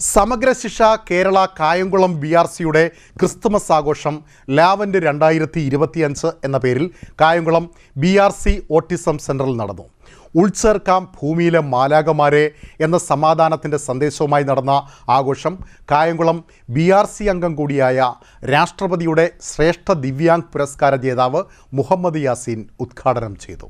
സമഗ്ര Shiksha Kerala Kayamkulam B R സിയുടെ Christmas ആഘോഷം ലാവൻഡ് രണ്ടായിരത്തി ഇരുപത്തിയഞ്ച് എന്ന പേരിൽ Kayamkulam B R C autism സെന്ററിൽ നടന്നു. ഉൾച്ചേർക്കാം ഭൂമിയിലെ മാലാകമാരെ എന്ന സമാധാനത്തിന്റെ സന്ദേശവുമായി നടന്ന ആഘോഷം കായംകുളം ബി ആർ സി അംഗം കൂടിയായ രാഷ്ട്രപതിയുടെ ശ്രേഷ്ഠ ദിവ്യാംഗ് പുരസ്കാര ജേതാവ് മുഹമ്മദ് യാസീൻ ഉദ്ഘാടനം ചെയ്തു.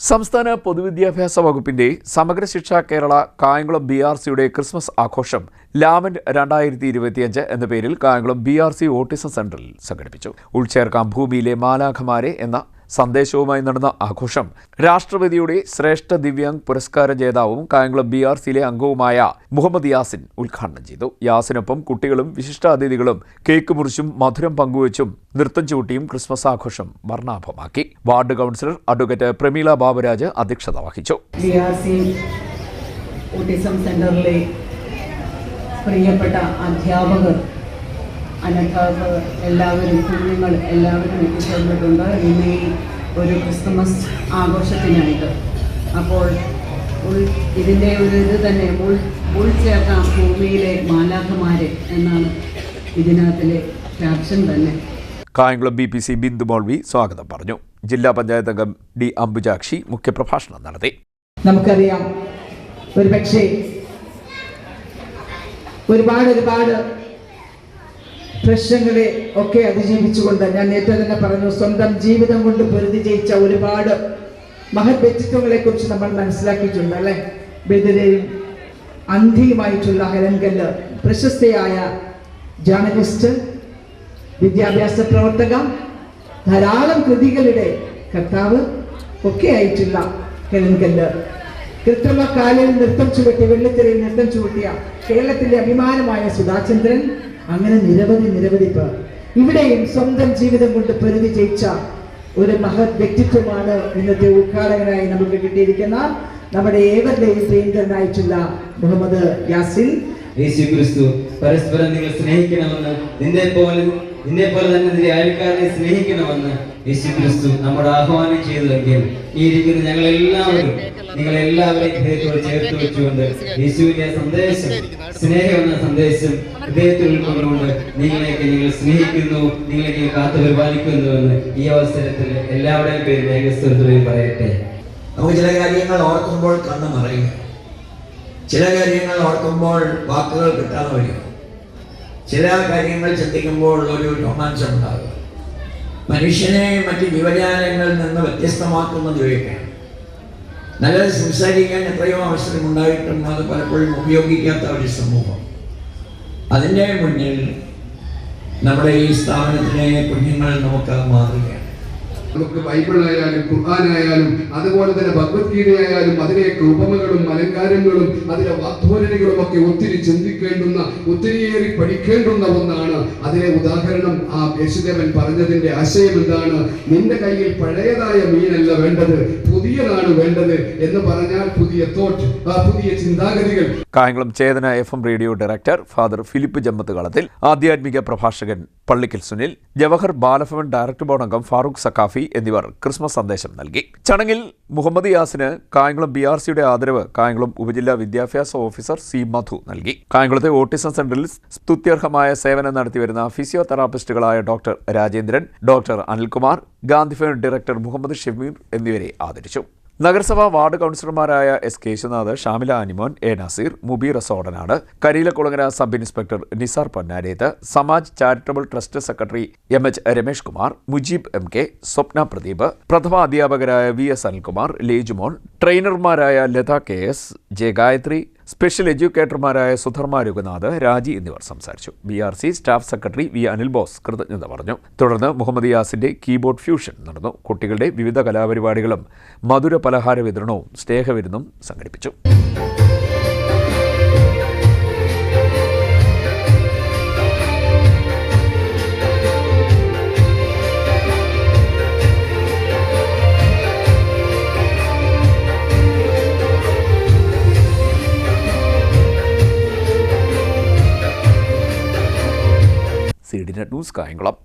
സംസ്ഥാന പൊതുവിദ്യാഭ്യാസ വകുപ്പിന്റെ സമഗ്ര ശിക്ഷ കേരള കായംകുളം ബി ആർ സിയുടെ ക്രിസ്മസ് ആഘോഷം ലാവൻഡ് രണ്ടായിരത്തി ഇരുപത്തിയഞ്ച് എന്ന പേരിൽ Kayamkulam B R C autism സെന്ററിൽ സംഘടിപ്പിച്ചു. ഉൾച്ചേർക്കാം ഭൂമിയിലെ മാലാഖമാരെ എന്ന സന്ദേശവുമായി നടന്ന ആഘോഷം. രാഷ്ട്രപതിയുടെ ശ്രേഷ്ഠ ദിവ്യാംഗ് പുരസ്കാര ജേതാവും കായംകുളം ബി ആർ സിയിലെ അംഗവുമായ മുഹമ്മദ് യാസിൻ ഉദ്ഘാടനം ചെയ്തു. യാസിനൊപ്പം കുട്ടികളും വിശിഷ്ടാതിഥികളും കേക്ക് മുറിച്ചും മധുരം പങ്കുവച്ചും നൃത്തം ചൂട്ടിയും ക്രിസ്മസ് ആഘോഷം വർണാഭമാക്കി. Ward councillor advocate Prameela Baburaj അധ്യക്ഷത വഹിച്ചു. ബി ആർ സി ഓട്ടിസം സെന്ററിലെ പ്രിയപ്പെട്ട അധ്യാപകർ അനധ്യാപകർ എല്ലാവരും കുഞ്ഞുങ്ങൾ എല്ലാവരും എത്തിച്ചേർന്നിട്ടുണ്ട്. ഇന്ന് ഈ ഒരു ക്രിസ്തുമസ് ആഘോഷത്തിനായിട്ട് അപ്പോൾ ഉൾ ഇതിന്റെ ഒരു ഇത് തന്നെ ഉൾ ഉൾച്ചേർക്കാം ഭൂമിയിലെ മാലാഖമാരെ എന്നാണ് ഇതിനകത്തിലെ ക്യാപ്ഷൻ തന്നെ. Kayamkulam B P C Bindu Molvi സ്വാഗതം പറഞ്ഞു. ജില്ലാ പഞ്ചായത്ത് അംഗം ഡി അംബുജാക്ഷി മുഖ്യപ്രഭാഷണം നടത്തി. നമുക്കറിയാം ഒരു പക്ഷേ ഒരുപാട് ഒരുപാട് പ്രശ്നങ്ങളെ ഒക്കെ അതിജീവിച്ചുകൊണ്ട് ഞാൻ നേരത്തെ തന്നെ പറഞ്ഞു സ്വന്തം ജീവിതം കൊണ്ട് പൊരുതി ജയിച്ച ഒരുപാട് മഹത് വ്യക്തിത്വങ്ങളെ കുറിച്ച് നമ്മൾ മനസ്സിലാക്കിയിട്ടുണ്ട് അല്ലെ? ബദിരയും അന്ധിയുമായിട്ടുള്ള ഹെലൻകല്ല് പ്രശസ്തയായ ജേർണലിസ്റ്റ് വിദ്യാഭ്യാസ പ്രവർത്തക ധാരാളം കൃതികളുടെ കർത്താവ് ഒക്കെ ആയിട്ടുള്ള ഹെലൻകല്ല് കൃത്രിമ കാലിൽ നൃത്തം ചുവട്ടി വെള്ളിത്തിരയിൽ നൃത്തം ചുവട്ടിയ കേരളത്തിലെ അഭിമാനമായ സുധാചന്ദ്രൻ അങ്ങനെ നിരവധി നിരവധി പേർ ഇവിടെയും സ്വന്തം ജീവിതം കൊണ്ട് പരിധി ജയിച്ച ഒരു മഹത് വ്യക്തിത്വമാണ് ഇന്നത്തെ ഉദ്ഘാടകനായി നമുക്ക് കിട്ടിയിരിക്കുന്ന നമ്മുടെ ഏവരുടെയും പ്രിയങ്കരനായിട്ടുള്ള മുഹമ്മദ് യാസിൻ. യേശു ക്രിസ്തു പരസ്പരം നിങ്ങൾ സ്നേഹിക്കണമെന്ന് നിന്നെ പോലെ നിന്നെ പോലെ തന്നെ നിന്റെ അയൽക്കാരനെ സ്നേഹിക്കണമെന്ന് യേശു ക്രിസ്തു നമ്മുടെ ആഹ്വാനം ചെയ്തുവെങ്കിൽ ഈ ഇരിക്കുന്ന നിങ്ങൾ എല്ലാവരെയും ഹൃദയത്തോട് ചേർത്ത് വെച്ചുകൊണ്ട് യേശുവിന്റെ സന്ദേശം സ്നേഹം എന്ന സന്ദേശം ഹൃദയത്തിൽ ഉൾക്കൊണ്ടുകൊണ്ട് നിങ്ങളെയൊക്കെ നിങ്ങൾ സ്നേഹിക്കുന്നു നിങ്ങളെയൊക്കെ കാത്തു പരിപാലിക്കുന്നു എന്ന് ഈ അവസരത്തിൽ എല്ലാവരുടെയും പേര് മേഘസ്വരത്തിലും പറയട്ടെ. നമുക്ക് ചില കാര്യങ്ങൾ ഓർക്കുമ്പോൾ കണ്ണ് മറയും. ചില കാര്യങ്ങൾ ഓർക്കുമ്പോൾ വാക്കുകൾ കിട്ടാതെ വരും ചില കാര്യങ്ങൾ ചിന്തിക്കുമ്പോൾ ഒരു രോമാഞ്ചം ഉണ്ടാകും. മനുഷ്യനെ മറ്റ് ജീവജാലങ്ങളിൽ നിന്ന് വ്യത്യസ്തമാക്കുന്നത് ഇവയൊക്കെയാണ്. നല്ലത് സംസാരിക്കാൻ എത്രയോ അവസരം ഉണ്ടായിട്ടും അത് പലപ്പോഴും ഉപയോഗിക്കാത്ത ഒരു സമൂഹം. അതിന്റെ മുന്നിൽ നമ്മുടെ ഈ സ്ഥാപനത്തിലെ കുഞ്ഞുങ്ങൾ നമുക്ക് മാറുകയാണ് നമുക്ക് ഖുർആൻ ആയാലും അതുപോലെ തന്നെ ഭഗവത്ഗീതയായാലും അതിലേക്ക് ഉപമകളും അലങ്കാരങ്ങളും അതിലെ വാഗ്ധോരണികളും ഒക്കെ ഒത്തിരി ചിന്തിക്കേണ്ടുന്ന ഒത്തിരിയേറി പഠിക്കേണ്ടുന്ന ഒന്നാണ്. അതിലെ ഉദാഹരണം ആ യേശുദേവൻ പറഞ്ഞതിന്റെ ആശയം എന്താണ് നിന്റെ കയ്യിൽ പഴയതായ മീനല്ല വേണ്ടത് പുതിയതാണ് വേണ്ടത് എന്ന് പറഞ്ഞാൽ പുതിയ തോട്ട് ആ പുതിയ ചിന്താഗതികൾ. Kayamkulam Chetana F M radio director father Philip Jammath Kalathil ആധ്യാത്മിക പ്രഭാഷകൻ പള്ളിക്കൽ സുനിൽ ജവഹർ ബാലഭവൻ ഡയറക്ടർ ബോർഡ് അംഗം ഫാറൂഖ് സക്കാഫി എന്നിവർ ക്രിസ്മസ് സന്ദേശം നൽകി. ചടങ്ങിൽ മുഹമ്മദ് യാസിന് കായംകുളം ബി ആർ സിയുടെ ആദരവ് കായംകുളം ഉപജില്ലാ വിദ്യാഭ്യാസ ഓഫീസർ സി മധു നൽകി. കായംകുളത്തെ ഓട്ടിസം സെന്ററിൽ സ്തുത്യർഹമായ സേവനം നടത്തിവരുന്ന ഫിസിയോതെറാപ്പിസ്റ്റുകളായ ഡോക്ടർ രാജേന്ദ്രൻ ഡോക്ടർ അനിൽകുമാർ ഗാന്ധിഫേൺ ഡയറക്ടർ മുഹമ്മദ് ഷമീർ എന്നിവരെ ആദരിച്ചു. നഗരസഭാ വാർഡ് കൗൺസിലർമാരായ S Keshunath Shamila Animon A Nazeer Mubeer Sodanad Kareelakulangara sub inspector Nisar Ponnareth Samaj charitable trust secretary M H Ramesh Kumar Mujeeb M K Swapna Pradeep പ്രഥമ അധ്യാപകരായ V S Anilkumar Lejumol ട്രെയിനർമാരായ Latha K S J Gayathri special എഡ്യൂക്കേറ്റർമാരായ Sudharma Raghunath Raji എന്നിവർ സംസാരിച്ചു. B R C staff secretary V Anil Bose കൃതജ്ഞത പറഞ്ഞു. തുടർന്ന് Muhammad യാസിന്റെ keyboard fusion നടന്നു. കുട്ടികളുടെ വിവിധ കലാപരിപാടികളും മധുര പലഹാര വിതരണവും സ്നേഹവിരുന്നും സംഘടിപ്പിച്ചു. ന്യൂസ് കായംകുളം.